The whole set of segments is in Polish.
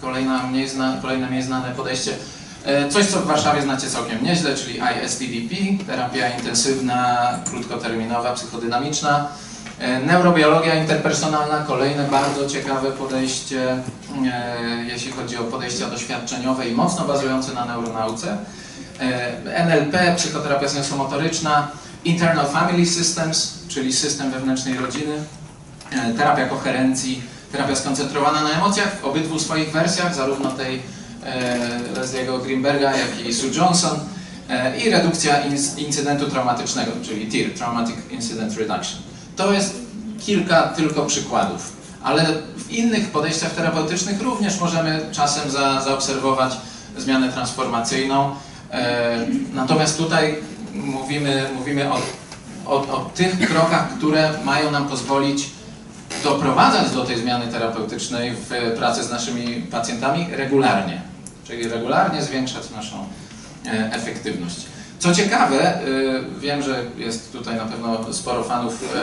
kolejna mniej zna, kolejne mniej znane podejście. E, Coś, co w Warszawie znacie całkiem nieźle, czyli ISTDP, terapia intensywna, krótkoterminowa, psychodynamiczna. E, Neurobiologia interpersonalna, kolejne bardzo ciekawe podejście, e, jeśli chodzi o podejścia doświadczeniowe i mocno bazujące na neuronauce. NLP, psychoterapia sensomotoryczna, Internal Family Systems, czyli system wewnętrznej rodziny, terapia koherencji, terapia skoncentrowana na emocjach w obydwu swoich wersjach, zarówno tej e, Leslie'ego Greenberga, jak i Sue Johnson e, i redukcja incydentu traumatycznego, czyli TIR, Traumatic Incident Reduction. To jest kilka tylko przykładów, ale w innych podejściach terapeutycznych również możemy czasem za, zaobserwować zmianę transformacyjną. E, Natomiast tutaj mówimy, mówimy o, o, o tych krokach, które mają nam pozwolić doprowadzać do tej zmiany terapeutycznej w pracy z naszymi pacjentami regularnie, czyli regularnie zwiększać naszą e, efektywność. Co ciekawe, y, wiem, że jest tutaj na pewno sporo fanów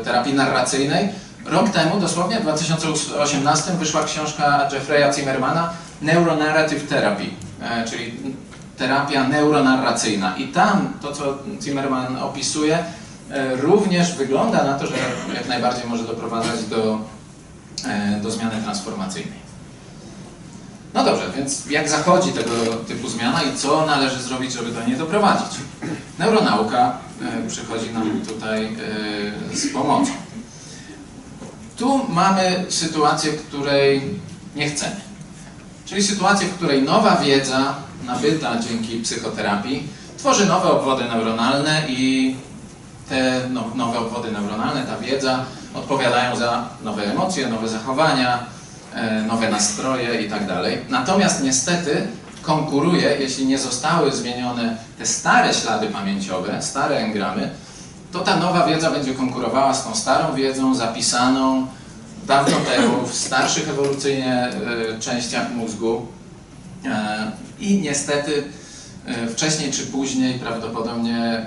e, terapii narracyjnej. Rok temu, dosłownie w 2018, wyszła książka Jeffrey'a Zimmermana Neuronarrative Therapy, e, czyli terapia neuronarracyjna. I tam to, co Zimmerman opisuje, e, również wygląda na to, że jak najbardziej może doprowadzać do, e, do zmiany transformacyjnej. No dobrze, więc jak zachodzi tego typu zmiana i co należy zrobić, żeby do niej doprowadzić? Neuronauka e, przychodzi nam tutaj e, z pomocą. Tu mamy sytuację, której nie chcemy. Czyli sytuację, w której nowa wiedza nabyta dzięki psychoterapii tworzy nowe obwody neuronalne i te no, nowe obwody neuronalne, ta wiedza odpowiadają za nowe emocje, nowe zachowania, e, nowe nastroje i tak. Natomiast niestety konkuruje, jeśli nie zostały zmienione te stare ślady pamięciowe, stare engramy, to ta nowa wiedza będzie konkurowała z tą starą wiedzą zapisaną dawno temu w starszych ewolucyjnie e, częściach mózgu E, i niestety wcześniej czy później prawdopodobnie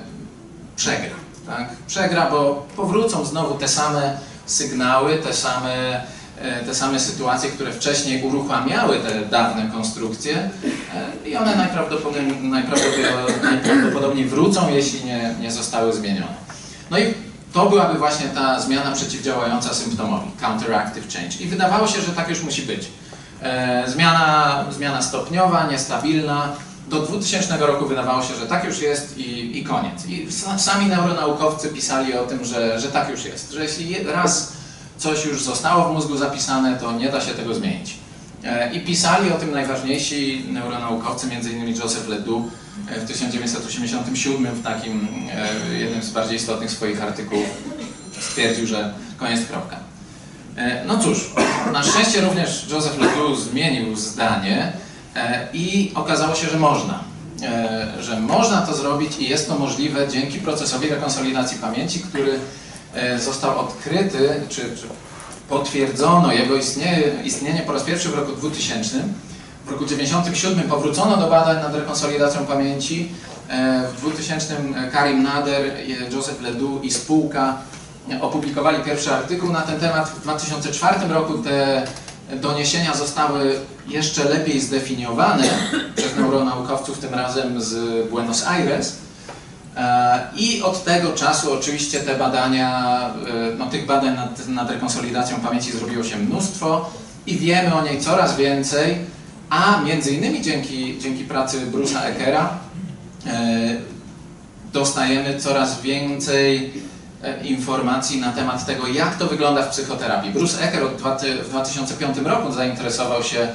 przegra. Tak? Przegra, bo powrócą znowu te same sygnały, te same, e, te same sytuacje, które wcześniej uruchamiały te dawne konstrukcje e, i one najprawdopodobniej, najprawdopodobniej, wrócą, jeśli nie, nie zostały zmienione. No i to byłaby właśnie ta zmiana przeciwdziałająca symptomowi, counteractive change. I wydawało się, że tak już musi być. E, Zmiana, zmiana stopniowa, niestabilna. Do 2000 roku wydawało się, że tak już jest i, i koniec. I sa- sami neuronaukowcy pisali o tym, że, że tak już jest. Że jeśli je- raz coś już zostało w mózgu zapisane, to nie da się tego zmienić. E, I pisali o tym najważniejsi neuronaukowcy, m.in. Joseph Ledoux e, w 1987 w takim e, jednym z bardziej istotnych swoich artykułów stwierdził, że koniec kropka. No cóż, na szczęście również Joseph Ledoux zmienił zdanie i okazało się, że można. E, Że można to zrobić i jest to możliwe dzięki procesowi rekonsolidacji pamięci, który e, został odkryty, czy, czy potwierdzono jego istnienie, istnienie po raz pierwszy w roku 2000. W roku 1997 powrócono do badań nad rekonsolidacją pamięci. E, W 2000 Karim Nader, e, Joseph Ledoux i spółka opublikowali pierwszy artykuł na ten temat. W 2004 roku te doniesienia zostały jeszcze lepiej zdefiniowane przez neuronaukowców, tym razem z Buenos Aires. E, I od tego czasu oczywiście te badania, e, no tych badań nad, nad rekonsolidacją pamięci zrobiło się mnóstwo i wiemy o niej coraz więcej, a między innymi dzięki, dzięki pracy Bruce'a Eckera e, dostajemy coraz więcej informacji na temat tego, jak to wygląda w psychoterapii. Bruce Ecker od w 2005 roku zainteresował się e,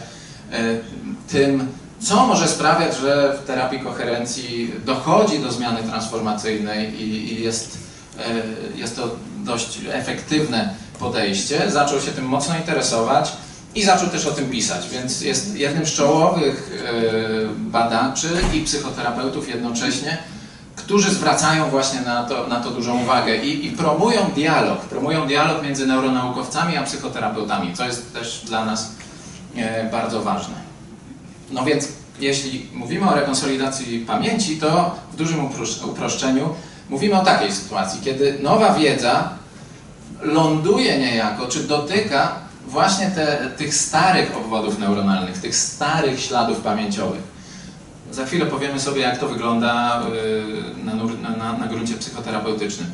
tym, co może sprawiać, że w terapii koherencji dochodzi do zmiany transformacyjnej i, i jest, e, jest to dość efektywne podejście. Zaczął się tym mocno interesować i zaczął też o tym pisać, więc jest jednym z czołowych e, badaczy i psychoterapeutów jednocześnie, którzy zwracają właśnie na to, na to dużą uwagę i, i promują dialog, promują dialog między neuronaukowcami a psychoterapeutami, co jest też dla nas e, bardzo ważne. No więc jeśli mówimy o rekonsolidacji pamięci, to w dużym upros- uproszczeniu mówimy o takiej sytuacji, kiedy nowa wiedza ląduje niejako, czy dotyka właśnie te, tych starych obwodów neuronalnych, tych starych śladów pamięciowych. Za chwilę powiemy sobie, jak to wygląda y, na, na, na, gruncie psychoterapeutycznym.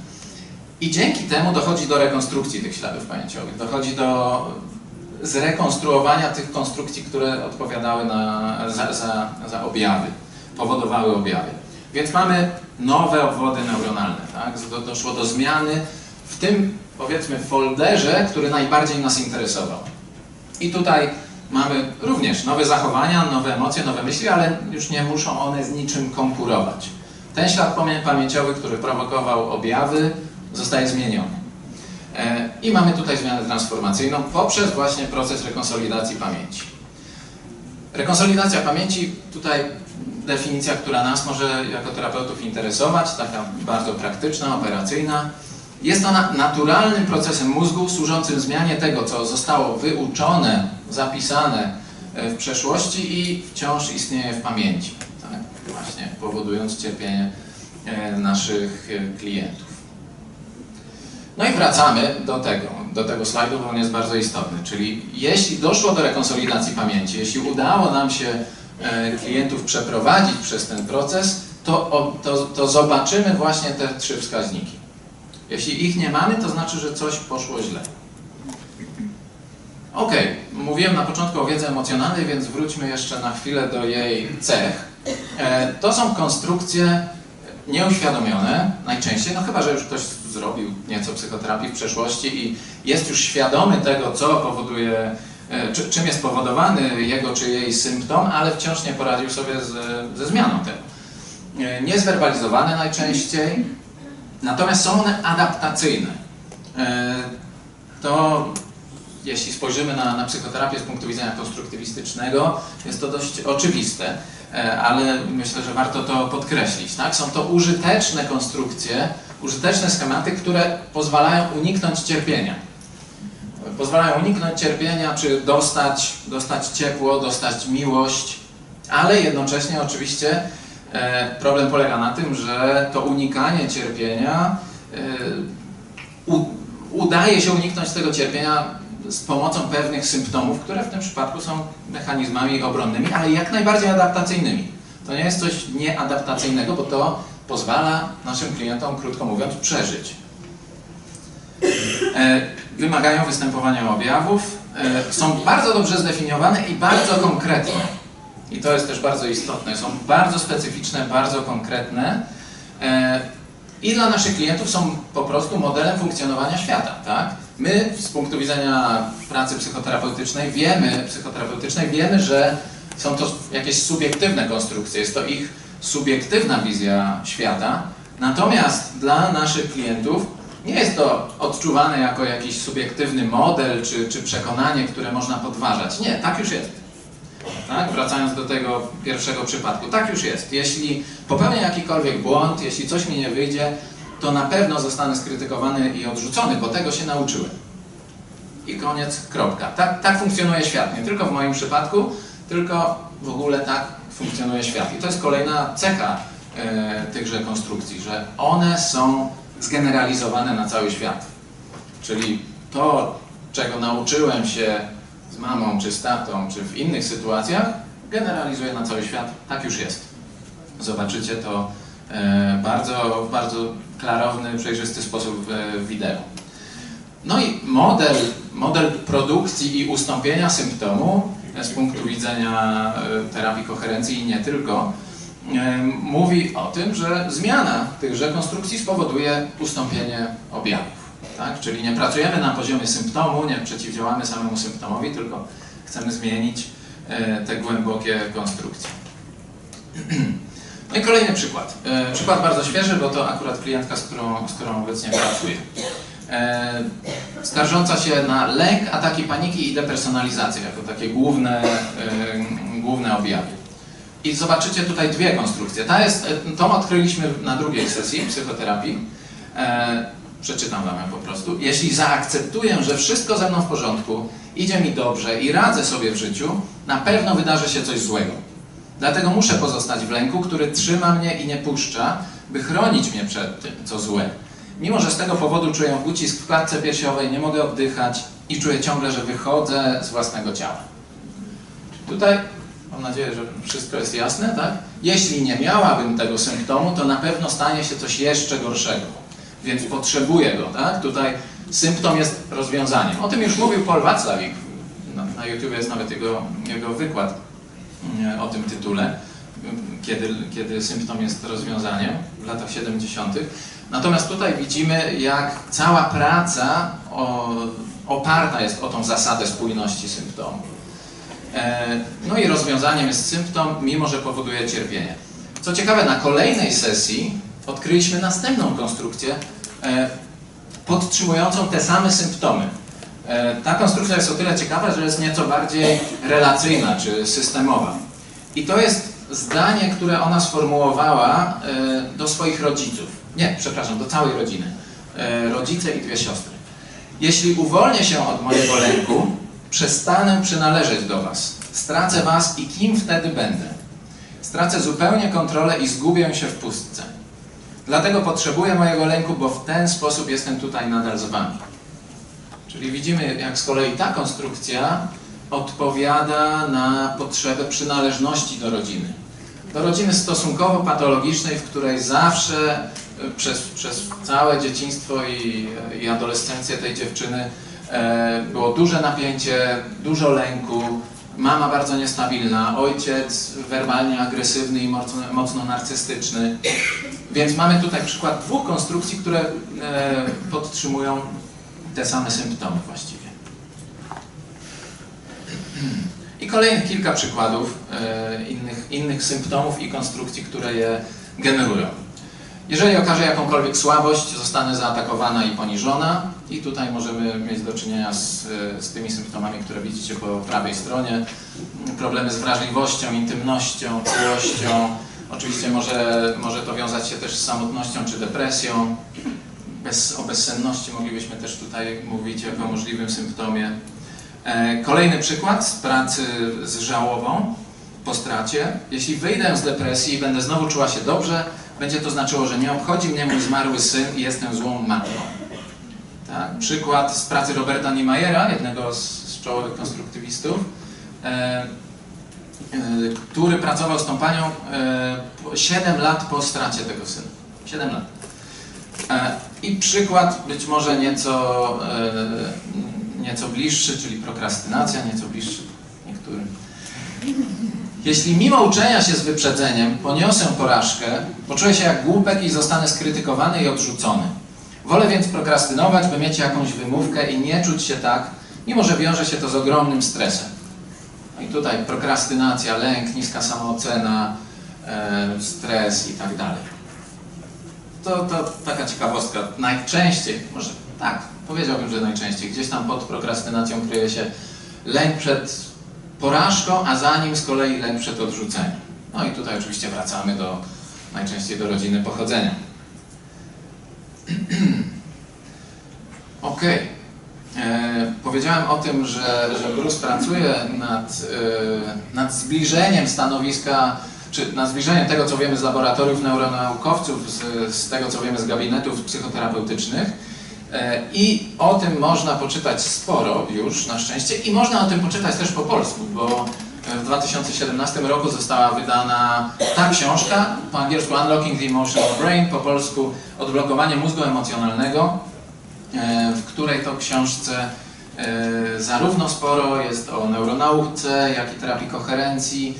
I dzięki temu dochodzi do rekonstrukcji tych śladów pamięciowych, dochodzi do zrekonstruowania tych konstrukcji, które odpowiadały na, za, za, za objawy, powodowały objawy. Więc mamy nowe obwody neuronalne, tak? Do, doszło do zmiany w tym, powiedzmy, folderze, który najbardziej nas interesował. I tutaj mamy również nowe zachowania, nowe emocje, nowe myśli, ale już nie muszą one z niczym konkurować. Ten ślad pamię- pamięciowy, który prowokował objawy, zostaje zmieniony. E, I mamy tutaj zmianę transformacyjną poprzez właśnie proces rekonsolidacji pamięci. Rekonsolidacja pamięci, tutaj definicja, która nas może jako terapeutów interesować, taka bardzo praktyczna, operacyjna. Jest ona naturalnym procesem mózgu służącym zmianie tego, co zostało wyuczone, zapisane e, w przeszłości i wciąż istnieje w pamięci. Tak? Właśnie powodując cierpienie e, naszych e, klientów. No i wracamy do tego, do tego slajdu, bo on jest bardzo istotny. Czyli jeśli doszło do rekonsolidacji pamięci, jeśli udało nam się klientów przeprowadzić przez ten proces, to, to, to zobaczymy właśnie te trzy wskaźniki. Jeśli ich nie mamy, to znaczy, że coś poszło źle. Ok, mówiłem na początku o wiedzy emocjonalnej, więc wróćmy jeszcze na chwilę do jej cech. E, to są konstrukcje nieuświadomione najczęściej, no chyba, że już ktoś zrobił nieco psychoterapii w przeszłości i jest już świadomy tego, co powoduje, e, czy, czym jest powodowany jego czy jej symptom, ale wciąż nie poradził sobie z, ze zmianą tego. E, Niezwerbalizowane najczęściej, natomiast są one adaptacyjne. E, To jeśli spojrzymy na, na psychoterapię z punktu widzenia konstruktywistycznego, jest to dość oczywiste, e, ale myślę, że warto to podkreślić. Tak? Są to użyteczne konstrukcje, użyteczne schematy, które pozwalają uniknąć cierpienia. Pozwalają uniknąć cierpienia, czy dostać, dostać ciepło, dostać miłość, ale jednocześnie oczywiście problem polega na tym, że to unikanie cierpienia e, udaje się uniknąć tego cierpienia z pomocą pewnych symptomów, które w tym przypadku są mechanizmami obronnymi, ale jak najbardziej adaptacyjnymi. To nie jest coś nieadaptacyjnego, bo to pozwala naszym klientom, krótko mówiąc, przeżyć. E, Wymagają występowania objawów, e, są bardzo dobrze zdefiniowane i bardzo konkretne. I to jest też bardzo istotne. Są bardzo specyficzne, bardzo konkretne. E, i dla naszych klientów są po prostu modelem funkcjonowania świata, tak? My z punktu widzenia pracy psychoterapeutycznej wiemy, psychoterapeutycznej wiemy, że są to jakieś subiektywne konstrukcje, jest to ich subiektywna wizja świata, natomiast dla naszych klientów nie jest to odczuwane jako jakiś subiektywny model czy, czy przekonanie, które można podważać. Nie, tak już jest. Tak? Wracając do tego pierwszego przypadku, tak już jest. Jeśli popełnię jakikolwiek błąd, jeśli coś mi nie wyjdzie, to na pewno zostanę skrytykowany i odrzucony, bo tego się nauczyłem. I koniec, kropka. Tak, tak funkcjonuje świat. Nie tylko w moim przypadku, tylko w ogóle tak funkcjonuje świat. I to jest kolejna cecha e, tychże konstrukcji, że one są zgeneralizowane na cały świat. Czyli to, czego nauczyłem się z mamą, czy z tatą, czy w innych sytuacjach, generalizuje na cały świat. Tak już jest. Zobaczycie to e, bardzo, w bardzo klarowny, przejrzysty sposób w, wideo. No i model, model produkcji i ustąpienia symptomu z punktu widzenia e, terapii koherencji i nie tylko, e, mówi o tym, że zmiana tychże konstrukcji spowoduje ustąpienie objawów. Tak? Czyli nie pracujemy na poziomie symptomu, nie przeciwdziałamy samemu symptomowi, tylko chcemy zmienić e, te głębokie konstrukcje. No i kolejny przykład. E, Przykład bardzo świeży, bo to akurat klientka, z którą, z którą obecnie pracuję. E, Skarżąca się na lęk, ataki paniki i depersonalizację jako takie główne, główne objawy. I zobaczycie tutaj dwie konstrukcje. Ta jest, tą odkryliśmy na drugiej sesji psychoterapii. Przeczytam wam ją po prostu. Jeśli zaakceptuję, że wszystko ze mną w porządku, idzie mi dobrze i radzę sobie w życiu, na pewno wydarzy się coś złego. Dlatego muszę pozostać w lęku, który trzyma mnie i nie puszcza, by chronić mnie przed tym, co złe. Mimo, że z tego powodu czuję ucisk w klatce piersiowej, nie mogę oddychać, i czuję ciągle, że wychodzę z własnego ciała. Tutaj mam nadzieję, że wszystko jest jasne, tak? Jeśli nie miałabym tego symptomu, to na pewno stanie się coś jeszcze gorszego. Więc potrzebuję go, tak? Tutaj symptom jest rozwiązaniem. O tym już mówił Paul Wacławik. Na, YouTube jest nawet jego, jego wykład mm, o tym tytule, kiedy, kiedy symptom jest rozwiązaniem w latach 70. Natomiast tutaj widzimy, jak cała praca o, oparta jest o tą zasadę spójności symptomu. E, No i rozwiązaniem jest symptom, mimo że powoduje cierpienie. Co ciekawe, na kolejnej sesji odkryliśmy następną konstrukcję podtrzymującą te same symptomy. E, Ta konstrukcja jest o tyle ciekawa, że jest nieco bardziej relacyjna czy systemowa. I to jest zdanie, które ona sformułowała e, do swoich rodziców. Nie, przepraszam, do całej rodziny. E, Rodzice i dwie siostry. Jeśli uwolnię się od mojego lęku, przestanę przynależeć do Was. Stracę Was i kim wtedy będę? Stracę zupełnie kontrolę i zgubię się w pustce. Dlatego potrzebuję mojego lęku, bo w ten sposób jestem tutaj nadal z Wami. Czyli widzimy, jak z kolei ta konstrukcja odpowiada na potrzebę przynależności do rodziny. Do rodziny stosunkowo patologicznej, w której zawsze e, przez, przez całe dzieciństwo i, i adolescencję tej dziewczyny e, było duże napięcie, dużo lęku, mama bardzo niestabilna, ojciec werbalnie agresywny i mocno, mocno narcystyczny. Więc mamy tutaj przykład dwóch konstrukcji, które e, podtrzymują te same symptomy właściwie. I kolejnych kilka przykładów e, innych, innych symptomów i konstrukcji, które je generują. Jeżeli okaże jakąkolwiek słabość, zostanę zaatakowana i poniżona. I tutaj możemy mieć do czynienia z, z tymi symptomami, które widzicie po prawej stronie. Problemy z wrażliwością, intymnością, czułością. Oczywiście może, może to wiązać się też z samotnością czy depresją. Bez, o bezsenności moglibyśmy też tutaj mówić jako możliwym symptomie. E, Kolejny przykład z pracy z żałobą po stracie. Jeśli wyjdę z depresji i będę znowu czuła się dobrze, będzie to znaczyło, że nie obchodzi mnie mój zmarły syn i jestem złą matką. Tak? Przykład z pracy Roberta Niemeyera, jednego z, z czołowych konstruktywistów, e, e, który pracował z tą panią e, 7 lat po stracie tego syna. 7 lat. E, I przykład być może nieco, e, nieco bliższy, czyli prokrastynacja, nieco bliższy. Jeśli mimo uczenia się z wyprzedzeniem poniosę porażkę, poczuję się jak głupek i zostanę skrytykowany i odrzucony. Wolę więc prokrastynować, by mieć jakąś wymówkę i nie czuć się tak, mimo że wiąże się to z ogromnym stresem. No i tutaj prokrastynacja, lęk, niska samoocena, e, stres i tak dalej. To, to taka ciekawostka. Najczęściej, może tak, powiedziałbym, że najczęściej, gdzieś tam pod prokrastynacją kryje się lęk przed porażką, a za nim z kolei lęk przed odrzuceniem. No i tutaj oczywiście wracamy do najczęściej do rodziny pochodzenia. Ok. E, powiedziałem o tym, że, że Bruce pracuje nad, e, nad zbliżeniem stanowiska, czy nad zbliżeniem tego, co wiemy z laboratoriów neuronaukowców, z, z tego, co wiemy z gabinetów psychoterapeutycznych. E, I o tym można poczytać sporo już, na szczęście, i można o tym poczytać też po polsku, bo w 2017 roku została wydana ta książka, po angielsku Unlocking the Emotional Brain, po polsku Odblokowanie mózgu emocjonalnego, e, w której to książce e, zarówno sporo jest o neuronauce, jak i terapii koherencji,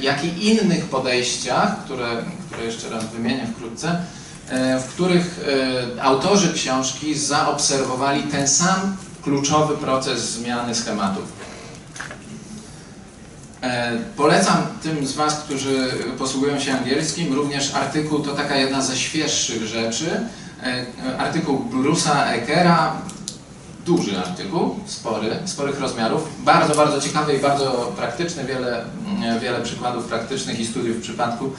jak i innych podejściach, które, które jeszcze raz wymienię wkrótce, w których autorzy książki zaobserwowali ten sam kluczowy proces zmiany schematów. Polecam tym z Was, którzy posługują się angielskim, również artykuł, to taka jedna ze świeższych rzeczy, artykuł Bruce'a Eckera, duży artykuł, spory, sporych rozmiarów, bardzo, bardzo ciekawy i bardzo praktyczny, wiele, wiele przykładów praktycznych i studiów w przypadku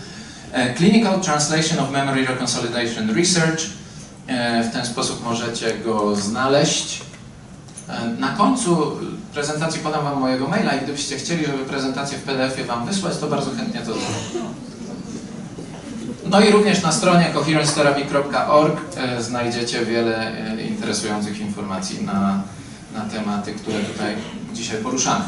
Clinical Translation of Memory Reconsolidation Research. W ten sposób możecie go znaleźć. Na końcu prezentacji podam Wam mojego maila i gdybyście chcieli, żeby prezentację w PDF-ie Wam wysłać, to bardzo chętnie to zrobię. No i również na stronie coherencetherapy.org znajdziecie wiele interesujących informacji na, na tematy, które tutaj dzisiaj poruszamy.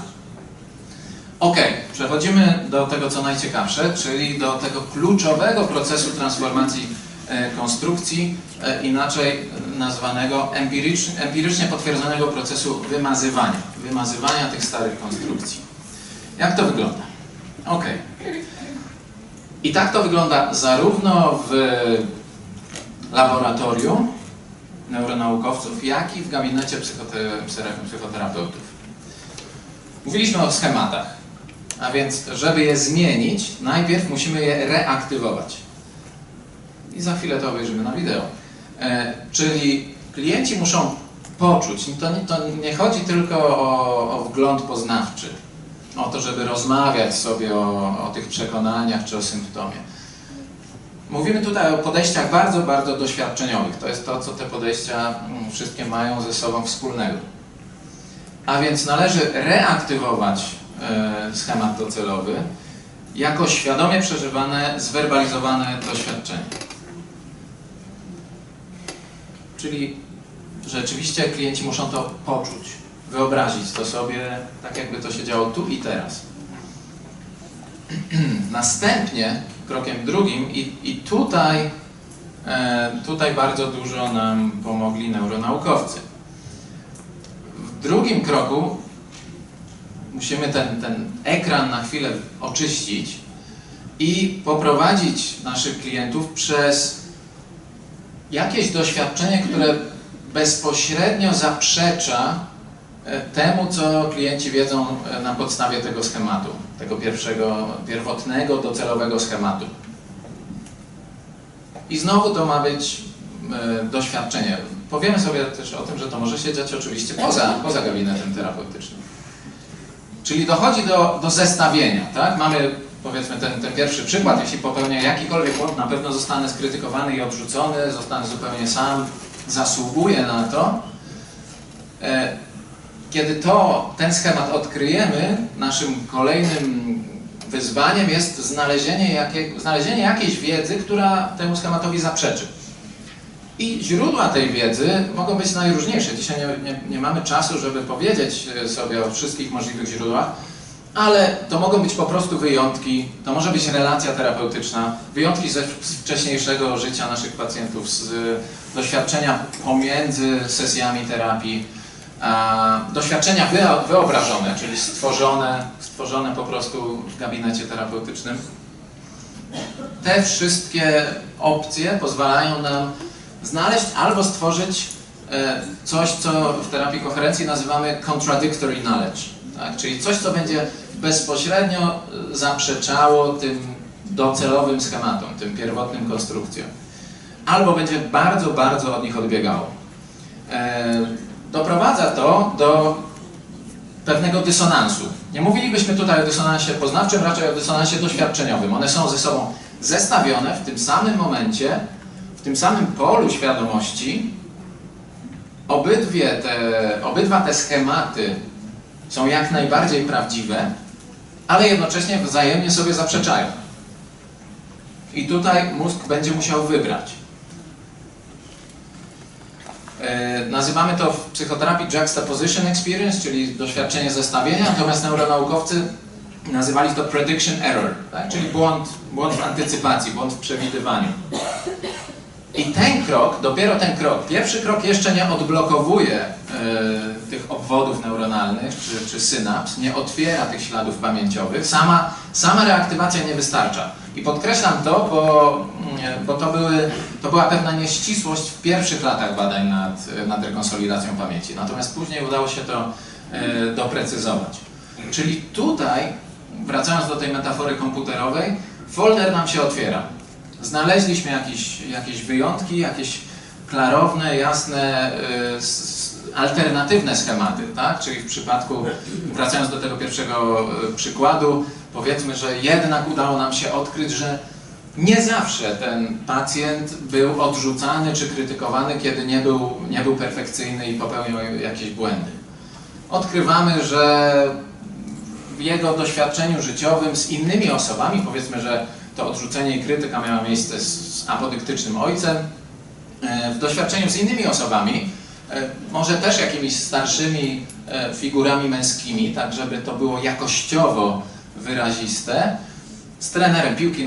Ok, przechodzimy do tego, co najciekawsze, czyli do tego kluczowego procesu transformacji e, konstrukcji, e, inaczej nazwanego empirycznie, potwierdzonego procesu wymazywania, wymazywania tych starych konstrukcji. Jak to wygląda? Ok. I tak to wygląda zarówno w laboratorium neuronaukowców, jak i w gabinecie psychote- psy- psychoterapeutów. Mówiliśmy o schematach, a więc żeby je zmienić, najpierw musimy je reaktywować. I za chwilę to obejrzymy na wideo. E, czyli klienci muszą poczuć, to nie, to nie chodzi tylko o, o wgląd poznawczy, o to, żeby rozmawiać sobie o, o tych przekonaniach czy o symptomie. Mówimy tutaj o podejściach bardzo, bardzo doświadczeniowych. To jest to, co te podejścia mm, wszystkie mają ze sobą wspólnego. A więc należy reaktywować schemat docelowy jako świadomie przeżywane, zwerbalizowane doświadczenie. Czyli rzeczywiście klienci muszą to poczuć, wyobrazić to sobie, tak jakby to się działo tu i teraz. Następnie krokiem drugim i, i tutaj, e, tutaj bardzo dużo nam pomogli neuronaukowcy. W drugim kroku musimy ten, ten ekran na chwilę oczyścić i poprowadzić naszych klientów przez jakieś doświadczenie, które bezpośrednio zaprzecza e, temu, co klienci wiedzą e, na podstawie tego schematu, tego pierwszego, pierwotnego, docelowego schematu. I znowu to ma być e, doświadczenie. Powiemy sobie też o tym, że to może się dziać oczywiście poza, poza gabinetem terapeutycznym. Czyli dochodzi do, do zestawienia, tak? Mamy powiedzmy ten, ten pierwszy przykład, jeśli popełnię jakikolwiek błąd, na pewno zostanę skrytykowany i odrzucony, zostanę zupełnie sam, zasługuję na to. E, Kiedy to, ten schemat odkryjemy, naszym kolejnym wyzwaniem jest znalezienie, jakie, znalezienie jakiejś wiedzy, która temu schematowi zaprzeczy. I źródła tej wiedzy mogą być najróżniejsze. Dzisiaj nie, nie, nie mamy czasu, żeby powiedzieć e, sobie o wszystkich możliwych źródłach, ale to mogą być po prostu wyjątki, to może być relacja terapeutyczna, wyjątki ze wcześniejszego życia naszych pacjentów, z doświadczenia pomiędzy sesjami terapii, doświadczenia wyo- wyobrażone, czyli stworzone, stworzone po prostu w gabinecie terapeutycznym. Te wszystkie opcje pozwalają nam znaleźć albo stworzyć e, coś, co w terapii koherencji nazywamy contradictory knowledge, tak? czyli coś, co będzie bezpośrednio zaprzeczało tym docelowym schematom, tym pierwotnym konstrukcjom, albo będzie bardzo, bardzo od nich odbiegało. E, doprowadza to do pewnego dysonansu. Nie mówilibyśmy tutaj o dysonansie poznawczym, raczej o dysonansie doświadczeniowym. One są ze sobą zestawione w tym samym momencie, tym samym polu świadomości. Obydwie te, obydwa te schematy są jak najbardziej prawdziwe, ale jednocześnie wzajemnie sobie zaprzeczają. I tutaj mózg będzie musiał wybrać. E, Nazywamy to w psychoterapii juxtaposition experience, czyli doświadczenie zestawienia, natomiast neuronaukowcy nazywali to prediction error, tak? czyli błąd, błąd w antycypacji, błąd w przewidywaniu. I ten krok, dopiero ten krok, pierwszy krok jeszcze nie odblokowuje e, tych obwodów neuronalnych czy, czy synaps, nie otwiera tych śladów pamięciowych. Sama, sama reaktywacja nie wystarcza. I podkreślam to, bo, mm, bo to, były, to była pewna nieścisłość w pierwszych latach badań nad, nad rekonsolidacją pamięci. Natomiast później udało się to e, doprecyzować. Czyli tutaj, wracając do tej metafory komputerowej, folder nam się otwiera. Znaleźliśmy jakieś, jakieś wyjątki, jakieś klarowne, jasne, y, alternatywne schematy, tak? Czyli w przypadku, wracając do tego pierwszego y, przykładu, powiedzmy, że jednak udało nam się odkryć, że nie zawsze ten pacjent był odrzucany czy krytykowany, kiedy nie był, nie był perfekcyjny i popełniał jakieś błędy. Odkrywamy, że w jego doświadczeniu życiowym z innymi osobami, powiedzmy, że to odrzucenie i krytyka miała miejsce z, z apodyktycznym ojcem, e, w doświadczeniu z innymi osobami e, może też jakimiś starszymi e, figurami męskimi, tak żeby to było jakościowo wyraziste, z trenerem piłki